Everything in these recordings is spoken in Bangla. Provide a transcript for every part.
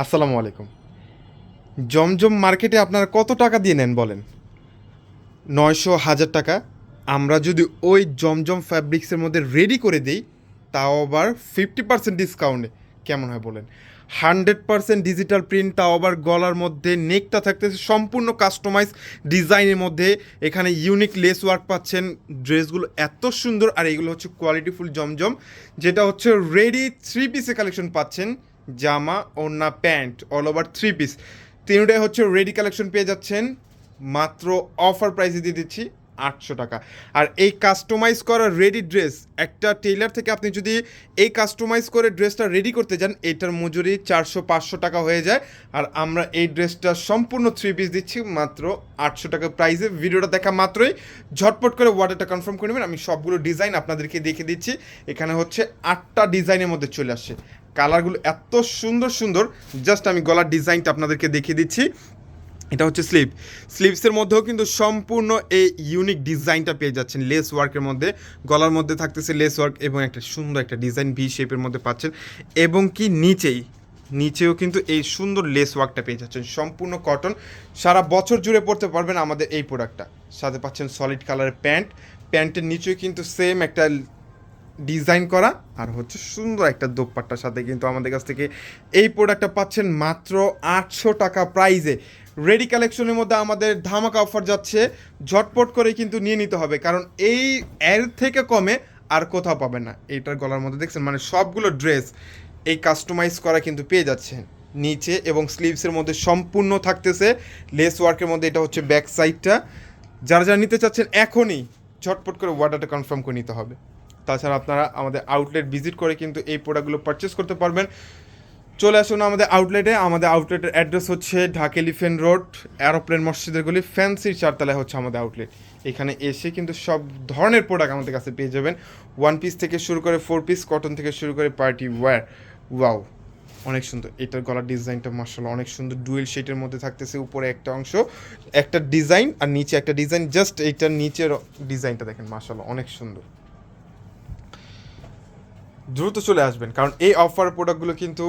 আসসালামু আলাইকুম। জমজম মার্কেটে আপনারা কত টাকা দিয়ে নেন বলেন? নয়শো হাজার টাকা। আমরা যদি ওই জমজম ফ্যাব্রিক্সের মধ্যে রেডি করে দিই, তাও আবার ফিফটি পার্সেন্ট ডিসকাউন্টে কেমন হয় বলেন? হান্ড্রেড পার্সেন্ট ডিজিটাল প্রিন্ট তাও আবার গলার মধ্যে নেকটা থাকতেছে সম্পূর্ণ কাস্টমাইজ ডিজাইনের মধ্যে। এখানে ইউনিক লেস ওয়ার্ক পাচ্ছেন। ড্রেসগুলো এত সুন্দর, আর এগুলো হচ্ছে কোয়ালিটিফুল জমজম। যেটা হচ্ছে রেডি থ্রি পিসে কালেকশন পাচ্ছেন। জামা ওড়না pant all over three piece তিনটাই হচ্ছে রেডি কালেকশন পেয়ে যাচ্ছেন। মাত্র অফার প্রাইসে দিয়ে দিচ্ছি। আটশো টাকা। আর এই কাস্টমাইজ করা রেডি ড্রেস একটা টেইলার থেকে আপনি যদি এই কাস্টমাইজ করে ড্রেসটা রেডি করতে যান, এটার মজুরি চারশো পাঁচশো টাকা হয়ে যায়। আর আমরা এই ড্রেসটা সম্পূর্ণ থ্রি পিস দিচ্ছি, মাত্র আটশো টাকা প্রাইসে ভিডিওটা দেখা মাত্রই। ঝটপট করে অর্ডারটা কনফার্ম করে নেবেন, আমি সবগুলো ডিজাইন আপনাদেরকে দেখে দিচ্ছি। এখানে হচ্ছে আটটা ডিজাইনের মধ্যে চলে আসছে। কালারগুলো এত সুন্দর সুন্দর জাস্ট আমি গলার ডিজাইনটা আপনাদেরকে দেখিয়ে দিচ্ছি। এটা হচ্ছে স্লিপ। স্লিভসের মধ্যেও কিন্তু সম্পূর্ণ এই ইউনিক ডিজাইনটা পেয়ে যাচ্ছেন লেস ওয়ার্কের মধ্যে। গলার মধ্যে থাকতেছে লেস ওয়ার্ক এবং একটা সুন্দর একটা ডিজাইন ভি শেপের মধ্যে পাচ্ছেন। এবং কি নিচেই, নিচেও কিন্তু এই সুন্দর লেস ওয়ার্কটা পেয়ে যাচ্ছেন। সম্পূর্ণ কটন সারা বছর জুড়ে পড়তে পারবেন আমাদের এই প্রোডাক্টটা সাথে পাচ্ছেন সলিড কালারের প্যান্ট। প্যান্টের নিচেও কিন্তু সেম একটা ডিজাইন করা। আর হচ্ছে সুন্দর একটা দোপাট্টার সাথে কিন্তু আমাদের কাছ থেকে এই প্রোডাক্টটা পাচ্ছেন মাত্র আটশো টাকা প্রাইজে রেডি কালেকশনের মধ্যে আমাদের ধামাকা অফার যাচ্ছে। ঝটপট করে কিন্তু নিয়ে নিতে হবে, কারণ এই এর থেকে কমে আর কোথাও পাবেন না। এইটার গলার মধ্যে দেখছেন মানে সবগুলো ড্রেস এই কাস্টমাইজ করা কিন্তু পেয়ে যাচ্ছেন। নিচে এবং স্লিভসের মধ্যে সম্পূর্ণ থাকতেছে। লেস ওয়ার্কের মধ্যে এটা হচ্ছে ব্যাক সাইডটা যারা যারা নিতে চাচ্ছেন এখনই ঝটপট করে অর্ডারটা কনফার্ম করে নিতে হবে। তাছাড়া আপনারা আমাদের আউটলেট ভিজিট করে কিন্তু এই প্রোডাক্টগুলো পারচেস করতে পারবেন। চলে আসুন আমাদের আউটলেটে আমাদের আউটলেটের অ্যাড্রেস হচ্ছে ঢাকা এলিফেন্ট রোড অ্যারোপ্লেন মসজিদের গলি ফ্যান্সির চারতলায় হচ্ছে আমাদের আউটলেট এখানে এসে কিন্তু সব ধরনের প্রোডাক্ট আমাদের কাছে পেয়ে যাবেন। ওয়ান পিস থেকে শুরু করে ফোর পিস কটন থেকে শুরু করে পার্টি ওয়্যার ওয়াও অনেক সুন্দর। এটার গলার ডিজাইনটা মার্শাল অনেক সুন্দর। ডুয়েল শেটের মধ্যে থাকতেছে উপরে একটা অংশ, একটা ডিজাইন আর নিচে একটা ডিজাইন জাস্ট এইটার নিচের ডিজাইনটা দেখেন মার্শাল অনেক সুন্দর। দ্রুত চলে আসবেন, কারণ এই অফার প্রোডাক্টগুলো কিন্তু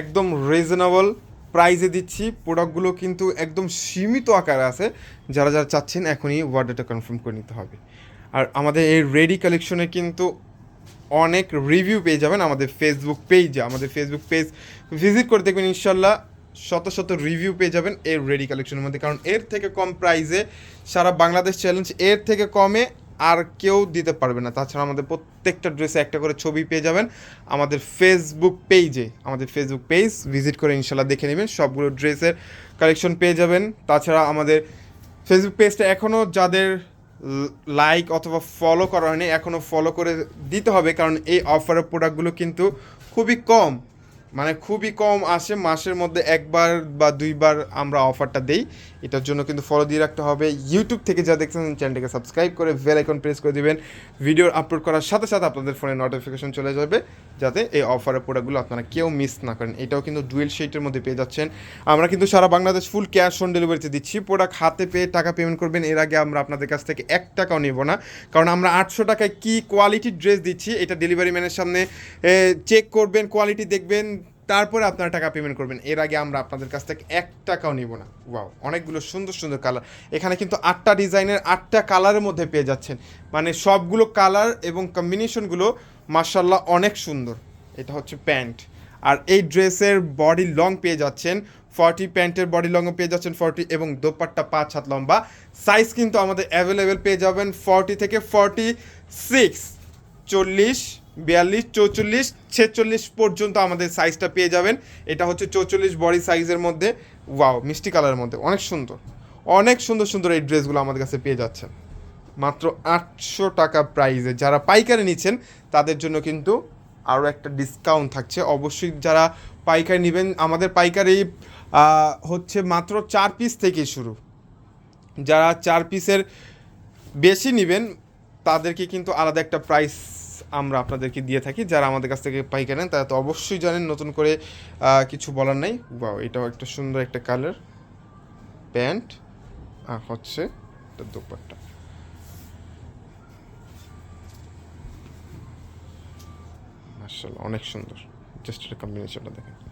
একদম রিজনেবল প্রাইজে দিচ্ছি। প্রোডাক্টগুলো কিন্তু একদম সীমিত আকারে আছে। যারা যারা চাচ্ছেন, এখনই অর্ডারটা কনফার্ম করে নিতে হবে। আর আমাদের এই রেডি কালেকশনে কিন্তু অনেক রিভিউ পেয়ে যাবেন আমাদের ফেসবুক পেজে আমাদের ফেসবুক পেজ ভিজিট করে দেখবেন ইনশাল্লাহ শত শত রিভিউ পেয়ে যাবেন এর রেডি কালেকশনের মধ্যে। কারণ এর থেকে কম প্রাইসে সারা বাংলাদেশ চ্যালেঞ্জ এর থেকে কমে আর কেউ দিতে পারবে না। তাছাড়া আমাদের প্রত্যেকটা ড্রেসে একটা করে ছবি পেয়ে যাবেন। আমাদের ফেসবুক পেজে আমাদের ফেসবুক পেজ ভিজিট করে ইনশাল্লাহ দেখে নেবেন। সবগুলো ড্রেসের কালেকশন পেয়ে যাবেন। তাছাড়া আমাদের ফেসবুক পেজটা এখনও যাদের লাইক অথবা ফলো করা হয়নি এখনও ফলো করে দিতে হবে। কারণ এই অফারের প্রোডাক্টগুলো কিন্তু খুবই কম। মানে খুবই কম আসে মাসের মধ্যে একবার বা দুইবার আমরা অফারটা দেই। এটার জন্য কিন্তু ফলো দিয়ে রাখতে হবে। ইউটিউব থেকে যা দেখছেন চ্যানেলটাকে সাবস্ক্রাইব করে বেল আইকন প্রেস করে দিবেন। ভিডিও আপলোড করার সাথে সাথে আপনাদের ফোনে নোটিফিকেশন চলে যাবে, যাতে এই অফারের প্রোডাক্টগুলো আপনারা কেউ মিস না করেন। এটাও কিন্তু ডুয়েল শেটের মধ্যে পেয়ে যাচ্ছেন। আমরা কিন্তু সারা বাংলাদেশ ফুল ক্যাশ অন ডেলিভারিতে দিচ্ছি। প্রোডাক্ট হাতে পেয়ে টাকা পেমেন্ট করবেন। এর আগে আমরা আপনাদের কাছ থেকে এক টাকাও নেব না। কারণ আমরা আটশো টাকায় কী কোয়ালিটির ড্রেস দিচ্ছি, এটা ডেলিভারি ম্যানের সামনে চেক করবেন কোয়ালিটি দেখবেন। তারপরে আপনারা টাকা পেমেন্ট করবেন। এর আগে আমরা আপনাদের কাছ থেকে এক টাকাও নিব না। ওয়াও অনেকগুলো সুন্দর সুন্দর কালার এখানে কিন্তু আটটা ডিজাইনের আটটা কালারের মধ্যে পেয়ে যাচ্ছেন। মানে সবগুলো কালার এবং কম্বিনেশনগুলো মার্শাল্লাহ অনেক সুন্দর। এটা হচ্ছে প্যান্ট। আর এই ড্রেসের বডি লং পেয়ে যাচ্ছেন। ফর্টি প্যান্টের বডি লংও পেয়ে যাচ্ছেন ফর্টি এবং দোপাট্টা পাঁচ হাত লম্বা। সাইজ কিন্তু আমাদের অ্যাভেলেবেল পেয়ে যাবেন ফর্টি থেকে ফর্টি সিক্স চল্লিশ বিয়াল্লিশ, চৌচল্লিশ, ছেচল্লিশ পর্যন্ত আমাদের সাইজটা পেয়ে যাবেন। এটা হচ্ছে চৌচল্লিশ বডি সাইজের মধ্যে। ওয়াও মিষ্টি কালারের মধ্যে। অনেক সুন্দর। অনেক সুন্দর সুন্দর এই ড্রেসগুলো আমাদের কাছে পেয়ে যাচ্ছেন। মাত্র আটশো টাকা প্রাইসে যারা পাইকারি নিচ্ছেন, তাদের জন্য কিন্তু আরও একটা ডিসকাউন্ট থাকছে। অবশ্যই যারা পাইকারি নেবেন, আমাদের পাইকারি হচ্ছে মাত্র চার পিস থেকে শুরু। যারা চার পিসের বেশি নেবেন, তাদেরকে কিন্তু আলাদা একটা প্রাইস আমরা আপনাদেরকে দিয়ে থাকি। যারা আমাদের কাছ থেকে পাইকার নেন, তারা তো অবশ্যই জানেন, নতুন করে কিছু বলার নাই। বা এটাও একটা সুন্দর একটা কালার প্যান্ট আর হচ্ছে দোপাট্টা। মার্শাল অনেক সুন্দর। জাস্ট কম্বিনেশনটা দেখেন।